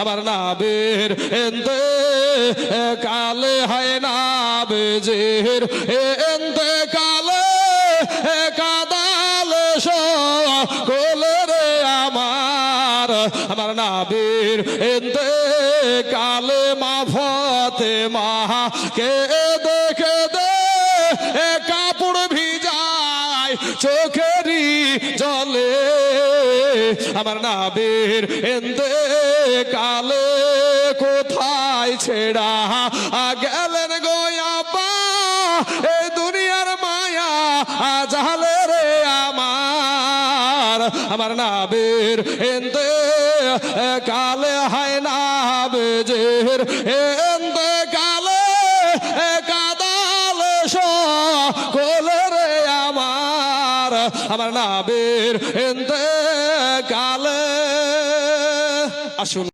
আমার নাবের এন্তে কালে হয় না বেজের এন্তে কালে কাদাল কোলে রে আমার। আমার নাবের এন্তে কালে মা ফতে মা কে দেখে দে কাপড় ভিজায় চোখেরই জলে। আমার নাবের এন্দে কালে কোথায় ছেড়া? গেলেন গোয়াবা এই দুনিয়ার মায়া জাহালে রে আমার। আমার নাবের এন্দে কালে হায় না বেজের এন্দে কালে কাদাল কোলে আমার নাবের কালে। আসুন।